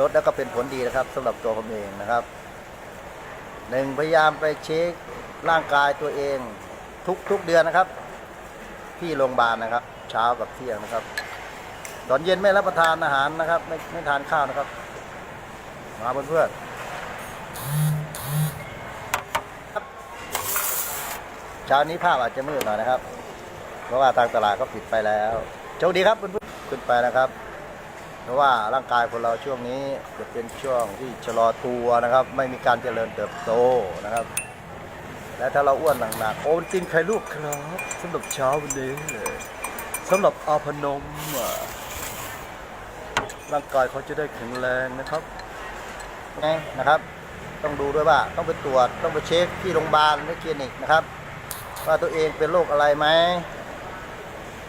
ลดแล้วก็เป็นผลดีนะครับสำหรับตัวผมเองนะครับหนึ่งพยายามไปเช็คร่างกายตัวเองทุกทุกเดือนนะครับ ที่โรงพยาบาลนะครับ เช้ากับเที่ยงนะครับ ตอนเย็นไม่รับประทานอาหารนะครับ ไม่ไม่ทานข้าวนะครับ มาเพื่อนๆครับเช้านี้ภาพอาจจะมืดหน่อยนะครับ เพราะว่าทางตลาดก็ปิดไปแล้วโชคดีครับเพื่อนๆขึ้นไปนะครับ เพราะว่าร่างกายคนเราช่วงนี้จะเป็นช่วงที่ชะลอตัวนะครับ ไม่มีการเจริญเติบโตนะครับ และถ้าเราอ้วนหนักๆโอนตินไข่ลูกครับสำหรับเช้าวันนี้สำหรับอาพนมร่างกายเขาจะได้แข็งแรงนะครับไงนะครับ ต้องดูด้วยว่าต้องไปตรวจต้องไปเช็คที่โรงพยาบาลหรือคลินิกนะครับ ว่าตัวเองเป็นโรคอะไรไหม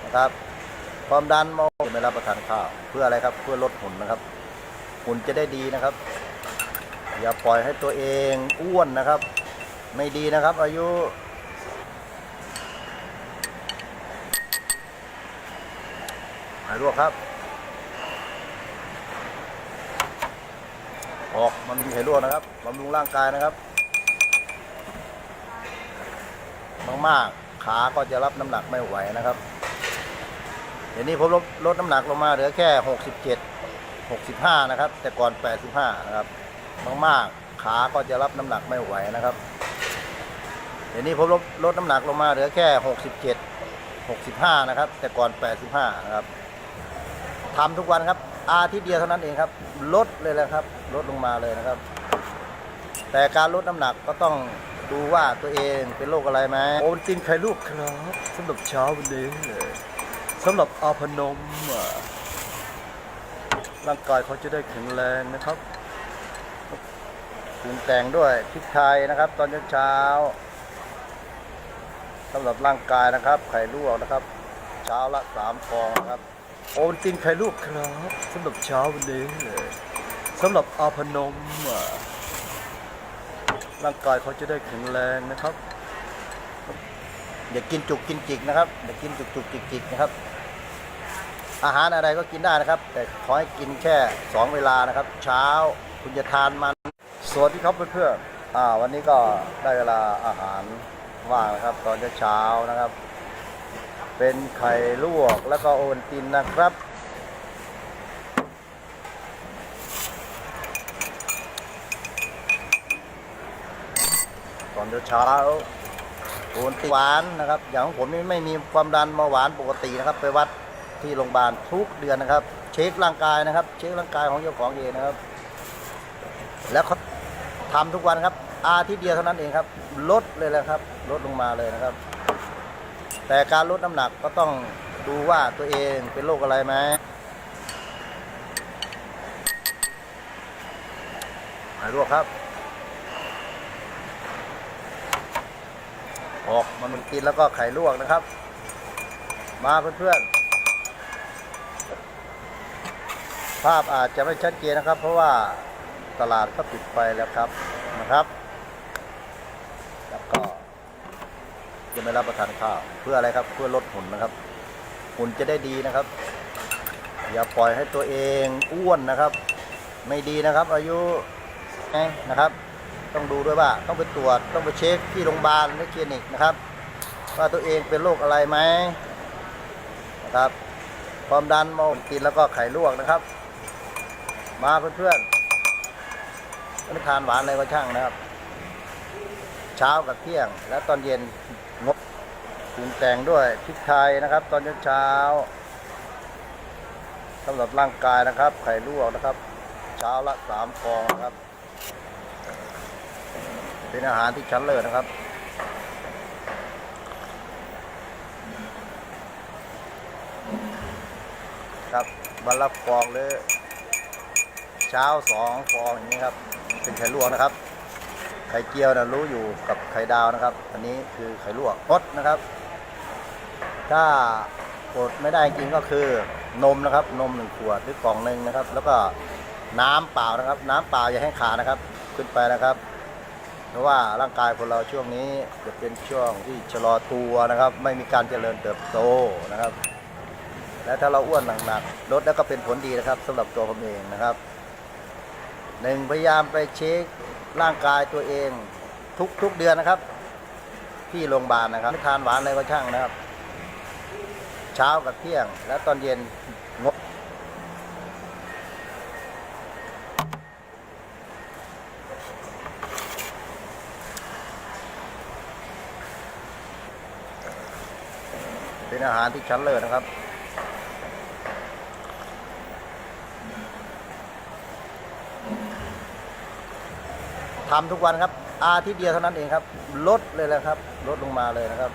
นะครับ ความดันเมาไม่รับประทานข้าวเพื่ออะไรครับ เพื่อลดหุ่นนะครับ หุ่นจะได้ดีนะครับ อย่าปล่อยให้ตัวเองอ้วนนะครับ ไม่ดีนะครับ อายุหายรวกครับออกมันมีไขรั่วนะครับบำรุงร่างกายนะครับ มากๆ ขาก็จะรับน้ำหนักไม่ไหวนะครับ เดี๋ยวนี้ผมลดลดน้ำหนักลงมาเหลือแค่ 67 65 นะครับ แต่ก่อน 85 นะครับ มากๆ ขาก็จะรับน้ำหนักไม่ไหวนะครับ เดี๋ยวนี้ผมลดลดน้ำหนักลงมาเหลือแค่ 67 65 นะครับ แต่ก่อน 85 นะครับทำทุกวันครับ อาทิตย์เดียวเท่านั้นเองครับ ลดเลยแหละครับ ลดลงมาเลยนะครับ แต่การลดน้ำหนักก็ต้องดูว่าตัวเองเป็นโรคอะไรไหมโอนตินไข่ลูกครับสำหรับเช้าวันนี้ สำหรับอาพนมร่างกายเขาจะได้แข็งแรงนะครับปรุงแต่งด้วยพริกไทยนะครับ ตอนเช้าๆสำหรับร่างกายนะครับ ไข่ลวกนะครับ เช้าละสามฟองนะครับ โอนตินไข่ลูกครับสำหรับเช้าวันนี้สำหรับอาพนมร่างกายเขาจะได้แข็งแรงนะครับอย่ากินจุกกินจิกนะครับอย่ากินจุกจุกจิกจิกนะครับ อาหารอะไรก็กินได้นะครับ แต่ขอให้กินแค่สองเวลานะครับ เช้าคุณจะทานมันสวัสดีครับเพื่อนๆอ่าวันนี้ก็ได้เวลาอาหารว่างนะครับ ตอนเช้านะครับ เป็นไข่ลวกแล้วก็โอนตินนะครับตอนเช้าโอนตินหวานนะครับ อย่างของผมนี่ไม่มีความดันมาหวานปกตินะครับ ไปวัด ที่โรงพยาบาลทุกเดือนนะครับ เช็คร่างกายนะครับ เช็คร่างกายของเจ้าของเองนะครับ แล้วเขาทำทุกวันครับ อาทิตย์เดียวเท่านั้นเองครับ ลดเลยแหละครับ ลดลงมาเลยนะครับ แต่การลดน้ำหนักก็ต้องดูว่าตัวเองเป็นโรคอะไรไหมหายรวกครับ ออกมันกินแล้วก็ไข่ลวกนะครับ มาเพื่อนๆ ภาพอาจจะไม่ชัดเจนนะครับ เพราะว่าตลาดก็ปิดไปแล้วครับนะครับแล้วก็จะไม่รับประทานข้าวเพื่ออะไรครับเพื่อลดหุ่นนะครับ หุ่นจะได้ดีนะครับ อย่าปล่อยให้ตัวเองอ้วนนะครับ ไม่ดีนะครับ อายุนะครับ ต้องดูด้วยว่าต้องไปตรวจต้องไปเช็คที่โรงพยาบาลหรือคลินิกนะครับ ว่าตัวเองเป็นโรคอะไรไหมนะครับความดันเมากินแล้วก็ไข่ลวกนะครับ มาเพื่อนๆไม่ทานหวานอะไรก็ช่างนะครับ เช้ากับเที่ยง และตอนเย็นงดปรุงแต่งด้วยพริกไทยนะครับ ตอนเช้าสำหรับร่างกายนะครับ ไข่ลวกนะครับ เช้าละสามฟองนะครับ เป็นอาหารที่ชั้นเลิศนะครับครับวันละฟองหรือ เช้าสองฟองอย่างนี้ครับ เป็นไข่ลวกนะครับ ไข่เจียวนะรู้อยู่กับไข่ดาวนะครับ อันนี้คือไข่ลวกงดนะครับ ถ้าอดไม่ได้จริงก็คือนมนะครับ นมหนึ่งขวดหรือกล่องหนึ่งนะครับ แล้วก็น้ำเปล่านะครับ น้ำเปล่าอย่าให้ขานะครับ ขึ้นไปนะครับเพราะว่าร่างกายคนเราช่วงนี้จะเป็นช่วงที่ชะลอตัวนะครับ ไม่มีการเจริญเติบโตนะครับ และถ้าเราอ้วนหนักๆลดแล้วก็เป็นผลดีนะครับสำหรับตัวผมเองนะครับ หนึ่งพยายามไปเช็คร่างกายตัวเองทุกทุกเดือนนะครับ ที่โรงพยาบาลนะครับไม่ทานหวานอะไรก็ช่างนะครับ เช้ากับเที่ยง แล้วตอนเย็นงดเป็นอาหารที่ชั้นเลิศนะครับ ทำทุกวันครับ อาทิตย์เดียวเท่านั้นเองครับ ลดเลยแหละครับ ลดลงมาเลยนะครับ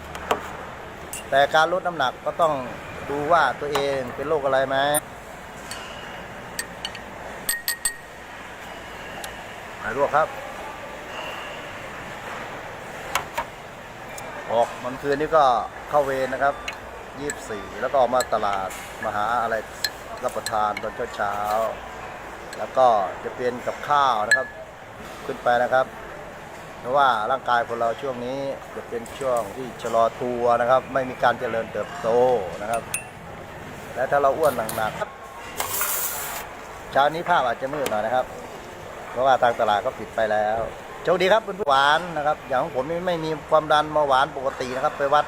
แต่การลดน้ำหนักก็ต้องดูว่าตัวเองเป็นโรคอะไรไหมหายรวกครับ ออกมันคืนนี้ก็เข้าเวรนะครับยี่สี่แล้วก็ออกมาตลาดมาหาอะไรรับประทานตอนเช้าๆแล้วก็จะเป็นกับข้าวนะครับ ขึ้นไปนะครับ เพราะว่าร่างกายคนเราช่วงนี้จะเป็นช่วงที่ชะลอตัวนะครับ ไม่มีการเจริญเติบโตนะครับ และถ้าเราอ้วนหนักๆเช้านี้ภาพอาจจะมืดหน่อยนะครับ เพราะว่าทางตลาดก็ปิดไปแล้วโชคดีครับเป็นหวานนะครับ อย่างของผมนี่ไม่มีความดันมาหวานปกตินะครับ ไปวัด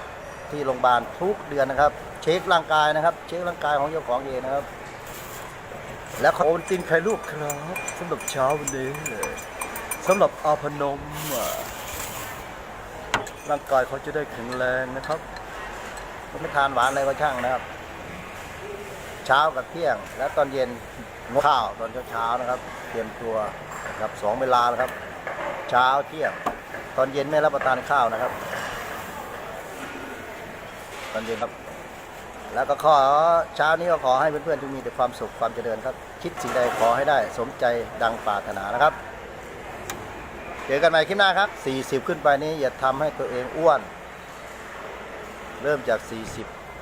ที่โรงพยาบาลทุกเดือนนะครับ เช็คร่างกายนะครับ เช็คร่างกายของเจ้าของเองนะครับ แล้วขอวันตินไข่ลูกครับสำหรับเช้าวันนี้เลย สำหรับอาพนมร่างกายเขาจะได้แข็งแรงนะครับไม่ทานหวานอะไรก็ช่างนะครับ เช้ากับเที่ยง แล้วตอนเย็นงข้าวตอนเช้าๆนะครับ เตรียมตัวนะครับสองเวลานะครับ เช้าเที่ยง ตอนเย็นไม่รับประทานข้าวนะครับ ตอนเย็นครับ แล้วก็ขอเช้านี้ก็ขอให้เพื่อนๆจงมีแต่ความสุขความเจริญครับ คิดสิ่งใดขอให้ได้ สมใจดังปรารถนานะครับ จอกันใหม่คลิปหน้าครับ 40 ขึ้นไปนี้อย่าทำให้ตัวเองอ้วน เริ่มจาก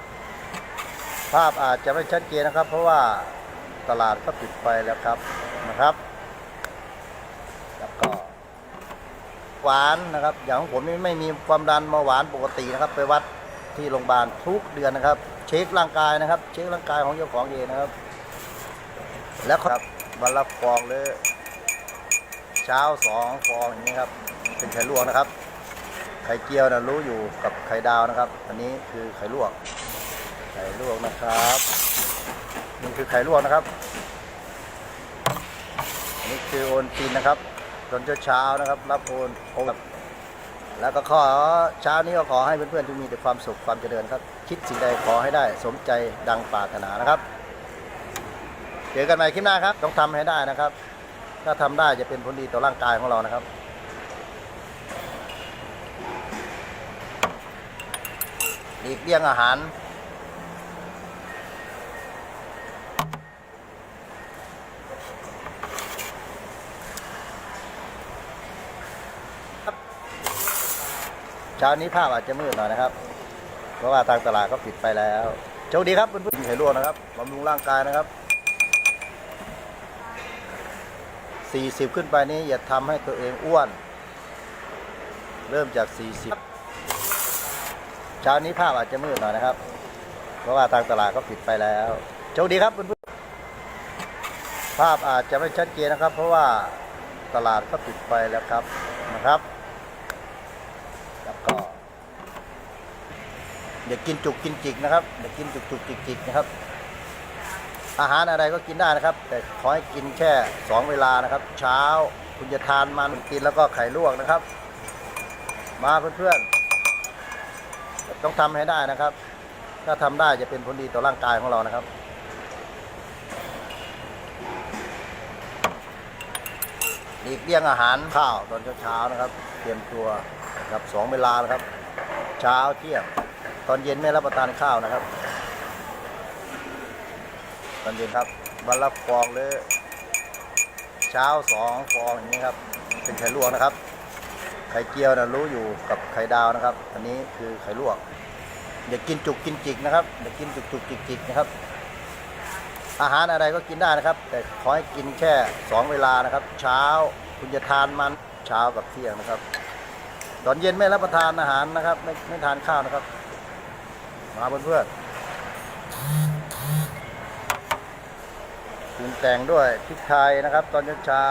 40 ภาพอาจจะไม่ชัดเจนนะครับ เพราะว่าตลาดก็ปิดไปแล้วครับนะครับ แล้วก็หวานนะครับ อย่างของผมนี่ไม่มีความดันมาหวานปกตินะครับ ไปวัดที่โรงพยาบาลทุกเดือนนะครับ เช็คร่างกายนะครับ เช็คร่างกายของเจ้าของเองนะครับ แล้วครับวันละฟองเลย เช้าสองฟองอย่างนี้ครับ เป็นไข่ลวกนะครับ ไข่เจียวนะรู้อยู่กับไข่ดาวนะครับ อันนี้คือไข่ลวก ไข่ลวกนะครับนี่คือไข่ลวกนะครับ อันนี้คือโอนตีนนะครับตอนเช้าๆนะครับ รับโอนโอนครับแล้วก็ขอเช้านี้ก็ขอให้เพื่อนๆทุกมีแต่ความสุขความเจริญครับ คิดสิ่งใดขอให้ได้ สมใจดังปรารถนานะครับ เจอกันใหม่คลิปหน้าครับ ต้องทำให้ได้นะครับ ถ้าทำได้จะเป็นผลดีต่อร่างกายของเรานะครับ หลีกเลี่ยงอาหาร เช้านี้ภาพอาจจะมืดหน่อยนะครับ เพราะว่าทางตลาดก็ปิดไปแล้วโชคดีครับเพื่อนๆไข่ลวกนะครับบำรุงร่างกายนะครับ 40 ขึ้นไปนี้อย่าทำให้ตัวเองอ้วน เริ่มจาก 40 เช้านี้ภาพอาจจะมืดหน่อยนะครับ เพราะว่าทางตลาดก็ปิดไปแล้วโชคดีครับเพื่อนๆภาพอาจจะไม่ชัดเจนนะครับ เพราะว่าตลาดก็ปิดไปแล้วครับนะครับแล้วก็อย่ากินจุกกินจิกนะครับอย่ากินจุกจุกจิกจิกนะครับ อาหารอะไรก็กินได้นะครับ แต่ขอให้กินแค่สองเวลานะครับ เช้าคุณจะทานมันกินแล้วก็ไข่ลวกนะครับ มาเพื่อนๆต้องทำให้ได้นะครับ ถ้าทำได้จะเป็นผลดีต่อร่างกายของเรานะครับหลีกเลี่ยงอาหารข้าวตอนเช้าๆนะครับ เตรียมตัวนะครับสองเวลานะครับ เช้าเที่ยงตอนเย็นไม่รับประทานข้าวนะครับ อนเย็นครับวันละฟองเลยเช้าสองฟองอย่างนี้ครับ เป็นไข่ลวกนะครับ ไข่เจียวนะรู้อยู่กับไข่ดาวนะครับ อันนี้คือไข่ลวกอย่ากินจุกกินจิกนะครับอย่ากินจุกจุกจิกจิกนะครับ อาหารอะไรก็กินได้นะครับ แต่ขอให้กินแค่สองเวลานะครับ เช้าคุณจะทานมันเช้ากับเที่ยงนะครับ ตอนเย็นไม่รับประทานอาหารนะครับ ไม่ไม่ทานข้าวนะครับ มาเพื่อนๆ ปรุงแต่งด้วยพริกไทยนะครับ ตอนเช้า